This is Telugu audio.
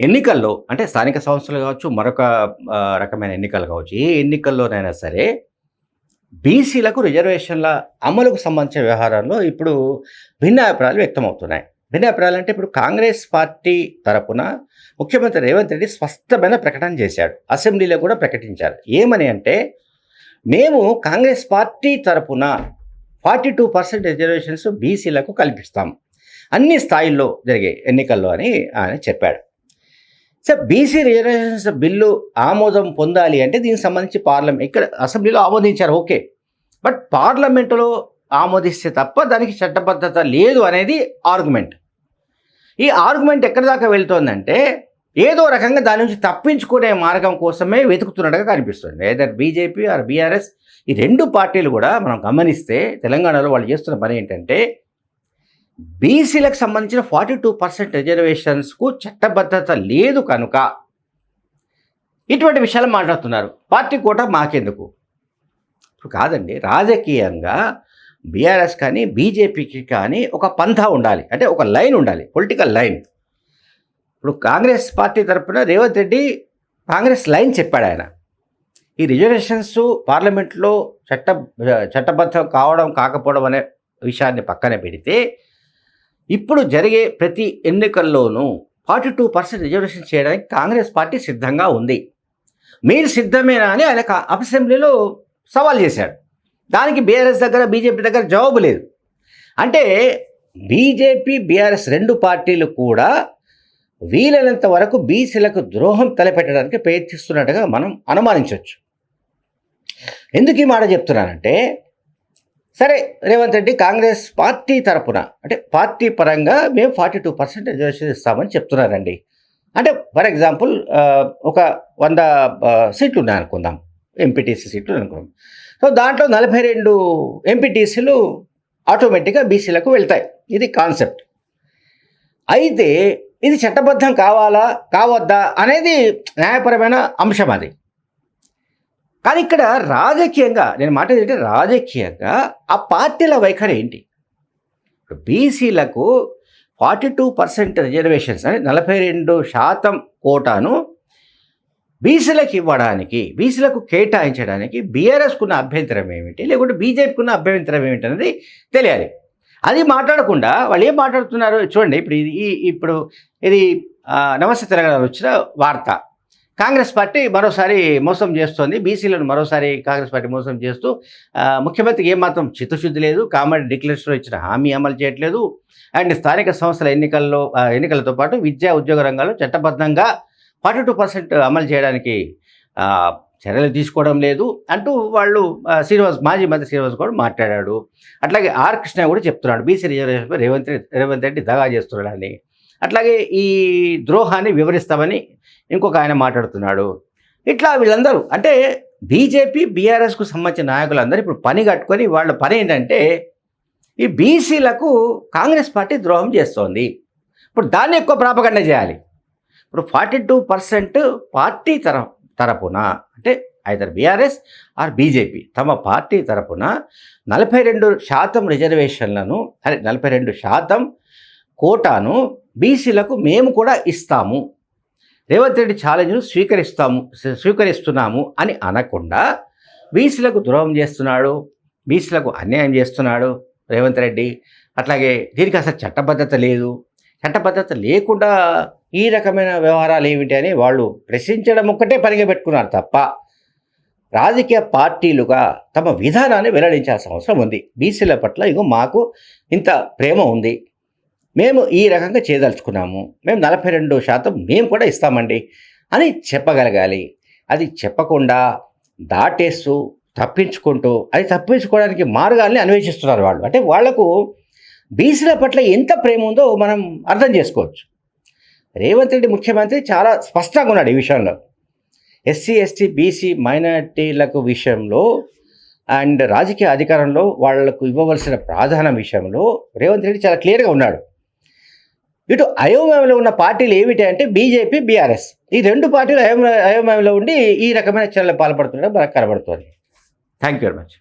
ఎన్నికల్లో అంటే స్థానిక సంస్థలు కావచ్చు మరొక రకమైన ఎన్నికలు కావచ్చు ఏ ఎన్నికల్లోనైనా సరే బీసీలకు రిజర్వేషన్ల అమలుకు సంబంధించిన వ్యవహారంలో ఇప్పుడు భిన్నాభిప్రాయాలు వ్యక్తమవుతున్నాయి. భిన్నాభిప్రాయాలు అంటే ఇప్పుడు కాంగ్రెస్ పార్టీ తరపున ముఖ్యమంత్రి రేవంత్ రెడ్డి స్పష్టమైన ప్రకటన చేశాడు. అసెంబ్లీలో కూడా ప్రకటించారు. ఏమని అంటే మేము కాంగ్రెస్ పార్టీ తరపున ఫార్టీ టూ పర్సెంట్ రిజర్వేషన్స్ బీసీలకు కల్పిస్తాం. అన్ని స్థాయిల్లో జరిగే ఎన్నికల్లో అని ఆయన చెప్పాడు. సార్ బీసీ రిజర్వేషన్స్ బిల్లు ఆమోదం పొందాలి అంటే దీనికి సంబంధించి పార్లమెంట్ ఇక్కడ అసెంబ్లీలో ఆమోదించారు. ఓకే. బట్ పార్లమెంటులో ఆమోదిస్తే తప్ప దానికి చట్టబద్ధత లేదు అనేది ఆర్గ్యుమెంట్. ఈ ఆర్గ్యుమెంట్ ఎక్కడి దాకా వెళ్తోందంటే ఏదో రకంగా దాని నుంచి తప్పించుకునే మార్గం కోసమే వెతుకుతున్నట్టుగా కనిపిస్తుంది. ఏదర్ బీజేపీ ఆర్ బీఆర్ఎస్ ఈ రెండు పార్టీలు కూడా మనం గమనిస్తే తెలంగాణలో వాళ్ళు చేస్తున్న పని ఏంటంటే బీసీలకు సంబంధించిన ఫార్టీ టూ పర్సెంట్ రిజర్వేషన్స్కు చట్టబద్ధత లేదు కనుక ఇటువంటి విషయాలు మాట్లాడుతున్నారు. పార్టీ కూడా మాకెందుకు? ఇప్పుడు కాదండి రాజకీయంగా బీఆర్ఎస్ కానీ బీజేపీకి కానీ ఒక పంథా ఉండాలి. అంటే ఒక లైన్ ఉండాలి పొలిటికల్ లైన్. ఇప్పుడు కాంగ్రెస్ పార్టీ తరపున రేవంత్ రెడ్డి కాంగ్రెస్ లైన్ చెప్పాడు ఆయన. ఈ రిజర్వేషన్స్ పార్లమెంట్లో చట్ట చట్టబద్ధం కావడం కాకపోవడం అనే విషయాన్ని పక్కన పెడితే ఇప్పుడు జరిగే ప్రతి ఎన్నికల్లోనూ ఫార్టీ టూ పర్సెంట్ రిజర్వేషన్ చేయడానికి కాంగ్రెస్ పార్టీ సిద్ధంగా ఉంది. మీరు సిద్ధమేనా అని ఆయన అసెంబ్లీలో సవాల్ చేశాడు. దానికి బీఆర్ఎస్ దగ్గర బీజేపీ దగ్గర జవాబు లేదు. అంటే బీజేపీ బీఆర్ఎస్ రెండు పార్టీలు కూడా వీలైనంత వరకు బీసీలకు ద్రోహం తలపెట్టడానికి ప్రయత్నిస్తున్నట్టుగా మనం అనుమానించవచ్చు ఎందుకు ఈ మాట చెప్తున్నానంటే సరే రేవంత్ రెడ్డి కాంగ్రెస్ పార్టీ తరపున అంటే పార్టీ పరంగా మేము ఫార్టీ టూ పర్సెంట్ రిజర్వేషన్ ఇస్తామని చెప్తున్నారండి. అంటే ఫర్ ఎగ్జాంపుల్ ఒక వంద సీట్లు ఉన్నాయి అనుకుందాం ఎంపీటీసీ సీట్లు అనుకుందాం. సో దాంట్లో నలభై రెండు ఎంపీటీసీలు ఆటోమేటిక్గా బీసీలకు వెళ్తాయి. ఇది కాన్సెప్ట్. అయితే ఇది చట్టబద్ధం కావాలా కావద్దా అనేది న్యాయపరమైన అంశం అది. కానీ ఇక్కడ రాజకీయంగా నేను మాట ఏంటంటే రాజకీయంగా ఆ పార్టీల వైఖరి ఏంటి? బీసీలకు ఫార్టీ టూ పర్సెంట్ రిజర్వేషన్స్ అంటే నలభై రెండు శాతం కోటాను బీసీలకు ఇవ్వడానికి బీసీలకు కేటాయించడానికి బీఆర్ఎస్కున్న అభ్యంతరం ఏమిటి? లేకుంటే బీజేపీకున్న అభ్యంతరం ఏమిటి అనేది తెలియాలి. అది మాట్లాడకుండా వాళ్ళు ఏం మాట్లాడుతున్నారు? చూడండి ఇప్పుడు ఇది ఈ- ఇప్పుడు ఇది నమస్తే తెలంగాణ వచ్చిన వార్త. కాంగ్రెస్ పార్టీ మరోసారి మోసం చేస్తోంది. బీసీలను మరోసారి కాంగ్రెస్ పార్టీ మోసం చేస్తూ ముఖ్యమంత్రికి ఏమాత్రం చిత్తశుద్ధి లేదు. కామెడీ డిక్లరేషన్లో ఇచ్చిన హామీ అమలు చేయట్లేదు. అండ్ స్థానిక సంస్థల ఎన్నికల్లో ఎన్నికలతో పాటు విద్యా ఉద్యోగ రంగాల్లో చట్టబద్ధంగా ఫార్టీ టూ పర్సెంట్ అమలు చేయడానికి చర్యలు తీసుకోవడం లేదు అంటూ వాళ్ళు శ్రీనివాస్ మాజీ మంత్రి శ్రీనివాస్ కూడా మాట్లాడాడు. అట్లాగే ఆర్ కృష్ణ కూడా చెప్తున్నాడు. బీసీ రిజర్వేషన్ రేవంత్ రేవంత్ రెడ్డి దగా చేస్తున్నాడని. అట్లాగే ఈ ద్రోహాన్ని వివరిస్తామని ఇంకొక ఆయన మాట్లాడుతున్నాడు. ఇట్లా వీళ్ళందరూ అంటే బీజేపీ బీఆర్ఎస్కు సంబంధించిన నాయకులందరూ ఇప్పుడు పని కట్టుకొని వాళ్ళ పని ఏంటంటే ఈ బీసీలకు కాంగ్రెస్ పార్టీ ద్రోహం చేస్తోంది. ఇప్పుడు దాన్ని ఎక్కువ ప్రాపగండ చేయాలి. ఇప్పుడు ఫార్టీ టూ పర్సెంట్ పార్టీ తర తరపున అంటే ఐదర్ బీఆర్ఎస్ ఆర్ బీజేపీ తమ పార్టీ తరపున నలభై రెండు శాతం రిజర్వేషన్లను అదే నలభై రెండు శాతం కోటాను బీసీలకు మేము కూడా ఇస్తాము. రేవంత్ రెడ్డి ఛాలెంజ్ను స్వీకరిస్తాము స్వీకరిస్తున్నాము అని అనకుండా బీసీలకు ద్రోహం చేస్తున్నాడు బీసీలకు అన్యాయం చేస్తున్నాడు రేవంత్ రెడ్డి. అట్లాగే దీనికి అసలు చట్టబద్ధత లేదు. చట్టబద్ధత లేకుండా ఈ రకమైన వ్యవహారాలు ఏమిటి అని వాళ్ళు ప్రశ్నించడం ఒక్కటే పనిగా పెట్టుకున్నారు తప్ప రాజకీయ పార్టీలుగా తమ విధానాన్ని వెల్లడించాల్సిన అవసరం ఉంది. బీసీల పట్ల ఇగో మాకు ఇంత ప్రేమ ఉంది. మేము ఈ రకంగా చేయదలుచుకున్నాము. మేము నలభై రెండు శాతం మేము కూడా ఇస్తామండి అని చెప్పగలగాలి. అది చెప్పకుండా దాటేస్తూ తప్పించుకుంటూ అది తప్పించుకోవడానికి మార్గాల్ని అన్వేషిస్తున్నారు వాళ్ళు. అంటే వాళ్ళకు బీసీల పట్ల ఎంత ప్రేమ ఉందో మనం అర్థం చేసుకోవచ్చు. రేవంత్ రెడ్డి ముఖ్యమంత్రి చాలా స్పష్టంగా ఉన్నాడు ఈ విషయంలో. ఎస్సీ ఎస్టీ బీసీ మైనార్టీలకు విషయంలో అండ్ రాజకీయ అధికారంలో వాళ్ళకు ఇవ్వవలసిన ప్రాధాన్యం విషయంలో రేవంత్ రెడ్డి చాలా క్లియర్గా ఉన్నాడు. ఇటు అయోమయంలో ఉన్న పార్టీలు ఏమిటి అంటే బీజేపీ బీఆర్ఎస్. ఈ రెండు పార్టీలు అయోమ అయోమయంలో ఉండి ఈ రకమైన చర్యలు పాల్పడుతుండడం మనకు కనబడుతుంది. Thank you very much